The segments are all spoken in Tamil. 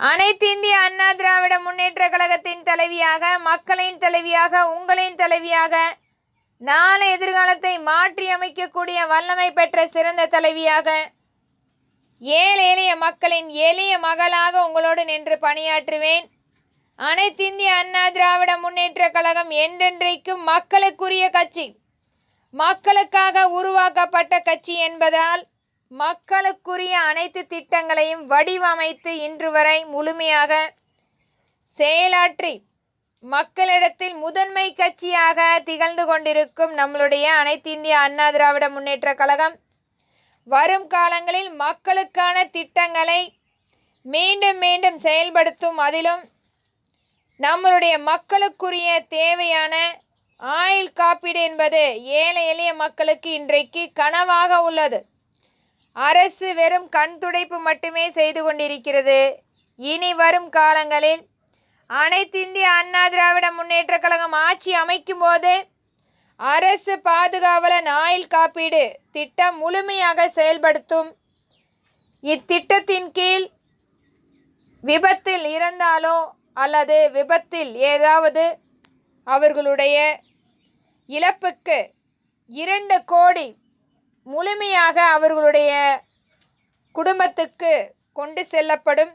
அனைத்து இந்திய அண்ணா திராவிட முன்னேற்ற கழகத்தின் தலைவியாக மக்களின் தலைவியாக உங்களின் தலைவியாக நாளை எதிர்காலத்தை மாற்றி அமைக்கக்கூடிய வல்லமை பெற்ற சிறந்த தலைவியாக ஏழை எளிய மக்களின் எளிய மகளாக உங்களோடு நின்று பணியாற்றுவேன். அனைத்து இந்திய அண்ணா திராவிட முன்னேற்ற கழகம் என்றென்றைக்கும் மக்களுக்குரிய கட்சி. மக்களுக்காக உருவாக்கப்பட்ட கட்சி என்பதால் மக்களுக்குரிய அனைத்து திட்டங்களையும் வடிவமைத்து இன்று வரை முழுமையாக செயலாற்றி மக்களிடத்தில் முதன்மை கட்சியாக திகழ்ந்து கொண்டிருக்கும் நம்மளுடைய அனைத்து இந்திய அண்ணா திராவிட முன்னேற்ற கழகம் வரும் காலங்களில் மக்களுக்கான திட்டங்களை மீண்டும் மீண்டும் செயல்படுத்தும் அதிலும் நம்மளுடைய மக்களுக்குரிய தேவையான ஆயுள் காப்பீடு என்பது ஏழை எளிய மக்களுக்கு இன்றைக்கு கனவாக உள்ளது. அரசு வெறும் கண் துடைப்பு மட்டுமே செய்து கொண்டிருக்கிறது. இனி வரும் காலங்களில் அனைத்து இந்திய அண்ணா திராவிட முன்னேற்ற கழகம் ஆட்சி அமைக்கும் போது அரசு பாதுகாவலன் ஆயுள் காப்பீடு திட்டம் முழுமையாக செயல்படுத்தும். இத்திட்டத்தின் கீழ் விபத்தில் இறந்தாலோ அல்லது விபத்தில் ஏதாவது அவர்களுடைய இழப்புக்கு இரண்டு கோடி முழுமையாக அவர்களுடைய குடும்பத்துக்கு கொண்டு செல்லப்படும்.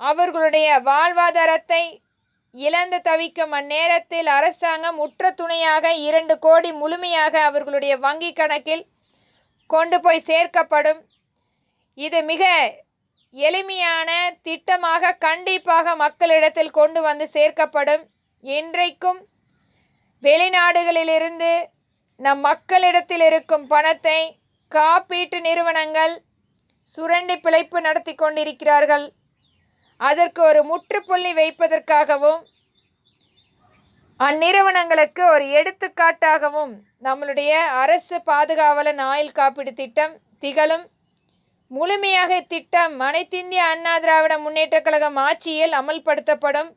அவர்களுடைய வாழ்வாதாரத்தை இழந்து தவிக்கும் அந்நேரத்தில் அரசாங்கம் உற்ற துணையாக இரண்டு கோடி முழுமையாக அவர்களுடைய வங்கி கணக்கில் கொண்டு போய் சேர்க்கப்படும். இது மிக எளிமையான திட்டமாக கண்டிப்பாக மக்களிடத்தில் கொண்டு வந்து சேர்க்கப்படும். இன்றைக்கும் வெளிநாடுகளிலிருந்து நம் மக்களிடத்தில் இருக்கும் பணத்தை காப்பீட்டு நிறுவனங்கள் சுரண்டி பிழைப்பு நடத்தி கொண்டிருக்கிறார்கள். அதற்கு ஒரு முற்றுப்புள்ளி வைப்பதற்காகவும் அந்நிறுவனங்களுக்கு ஒரு எடுத்துக்காட்டாகவும் நம்மளுடைய அரசு பாதுகாவலன் ஆயுள் காப்பீடு திட்டம் திகழும். முழுமையாக இத்திட்டம் அனைத்திந்திய அண்ணா திராவிட முன்னேற்றக் கழகம் ஆட்சியில் அமல்படுத்தப்படும்.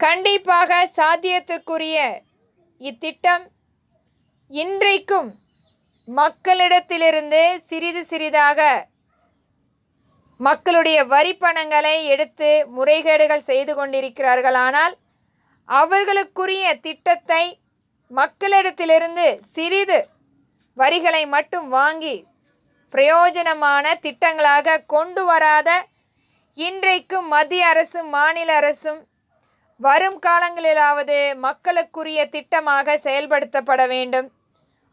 கண்டிப்பாக சாத்தியத்துக்குரிய இத்திட்டம் இன்றைக்கும் மக்களிடத்திலிருந்து சிறிது சிறிதாக மக்களுடைய வரி பணங்களை எடுத்து முறைகேடுகள் செய்து கொண்டிருக்கிறார்கள். ஆனால் அவர்களுக்குரிய திட்டத்தை மக்களிடத்திலிருந்து சிறிது வரிகளை மட்டும் வாங்கி பிரயோஜனமான திட்டங்களாக கொண்டு வராத இன்றைக்கும் மத்திய அரசும் மாநில அரசும் வரும் காலங்களிலாவது மக்களுக்குரிய திட்டமாக செயல்படுத்தப்பட வேண்டும்.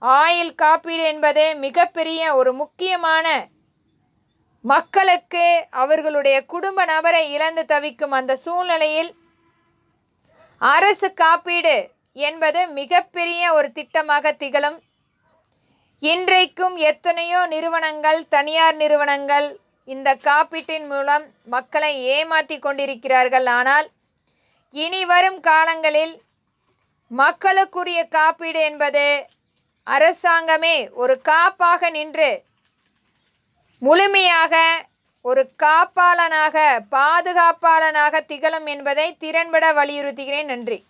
ஆயுள் காப்பீடு என்பது மிகப்பெரிய ஒரு முக்கியமான மக்களுக்கு அவர்களுடைய குடும்ப நபரை இழந்து தவிக்கும் அந்த சூழ்நிலையில் அரசு காப்பீடு என்பது மிகப்பெரிய ஒரு திட்டமாக திகழும். இன்றைக்கும் எத்தனையோ நிறுவனங்கள் தனியார் நிறுவனங்கள் இந்த காப்பீட்டின் மூலம் மக்களை ஏமாற்றி கொண்டிருக்கிறார்கள். ஆனால் இனி வரும் காலங்களில் மக்களுக்குரிய காப்பீடு என்பது அரசாங்கமே ஒரு காப்பாக நின்று முழுமையாக ஒரு காப்பாளனாக பாதுகாப்பாளனாக திகழும் என்பதை திறன்பட வலியுறுத்துகிறேன். நன்றி.